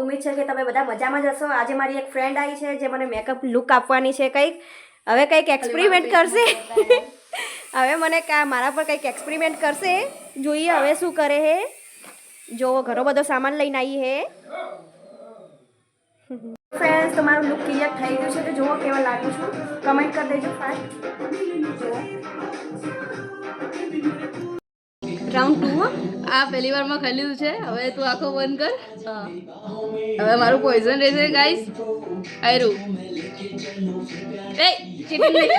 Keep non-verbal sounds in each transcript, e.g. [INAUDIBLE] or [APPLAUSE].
ઉમ્મીદ છે કે તમે બધા મજામાં જ હશો. આજે મારી એક ફ્રેન્ડ આવી છે જે મને મેકઅપ લુક આપવાની છે કંઈક. હવે કંઈક એક્સપેરિમેન્ટ કરશે. હવે મને કા મારા પર કંઈક એક્સપેરિમેન્ટ કરશે. જોઈએ હવે શું કરે હે. જો ઘણો બધો સામાન લઈને આવી હે. ફ્રેન્ડ્સ તમારું લુક ક્લિયર થઈ ગયું છે. તો જુઓ કેવા લાગુ છું. કમેન્ટ કરી દેજો ફાસ્ટ રાઉન્ડ આ પહેલી વારમાં ખાઈ લીધું છે. હવે તું આંખો બંધ કર. હવે મારું પોઈઝન રહેશે ગાઈસ આયરું. એ ચીટિંગ નહીં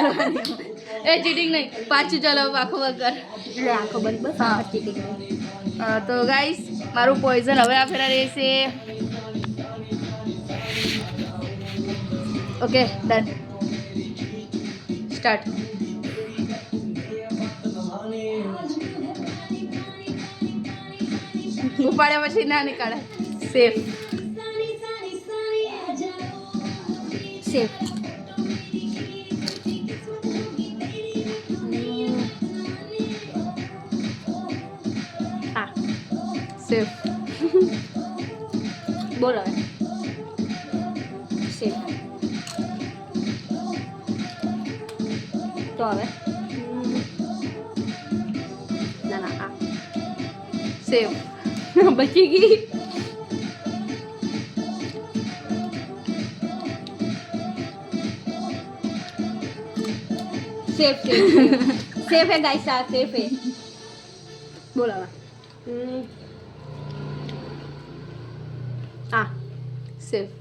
એ ચીટિંગ નહીં. પાછું ચાલો આખો બંધ કર. આખો આંખો બંધ બસ હા. ચીટિંગ તો ગાઈસ મારું પોઈઝન હવે આ ફેરા રહેશે. ઓકે ડન સ્ટાર્ટ ઉપાડ્યા પછી ના નીકળે. સેફ સેફ સેફ બોલો સેફ તો હવે? ના ના આ સેફ બચી ગઈ safe safe safe hey guys આ સેફ હે બોલાવા આ સેફ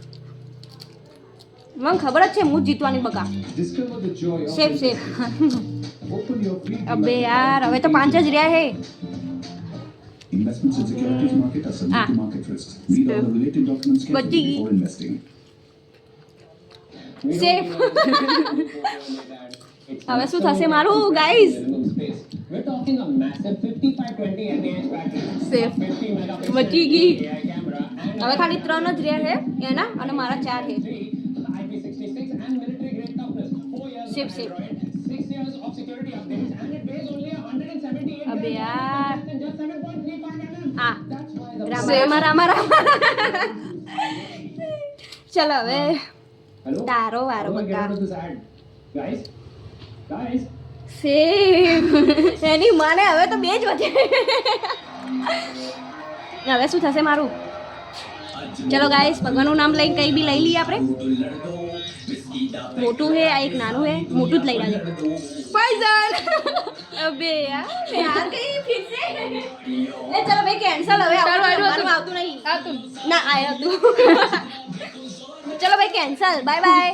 મને ખબર જ છે હું જીતવાની બકા સેફ સેફ અબે યાર હવે તો પાંચ જ રહ્યા હે Investments in securities market are subject Ah. to market risks. Read all the related documents carefully before investing. Safe. હવે શું થશે મારું guys We're talking a massive 5520 mAh battery, safe બચી ગઈ હવે ખાલી ત્રણ જ રહ્યા હે એના અને મારા ચાર છે સેફ IP66 રામા રામા રામા ચલો હવે? તારો વારો બકા? સેમ એની માને હવે તો બે જ વધે હવે શું થશે મારું? ચલો ગાઈસ ભગવાનનું નામ લઈને કંઈ બી લઈ લઈએ આપણે. મોટું હે આ એક નાનું હે. મોટું જ લઈ રહ્યા પોઈઝન અબે યાર. યાર કઈ ફિર સે એ ચલો ભાઈ કેન્સલ હવે આવતું આવતું નહીં. આ તું. ના આયા તું [LAUGHS] ચલો ભાઈ કેન્સલ બાય બાય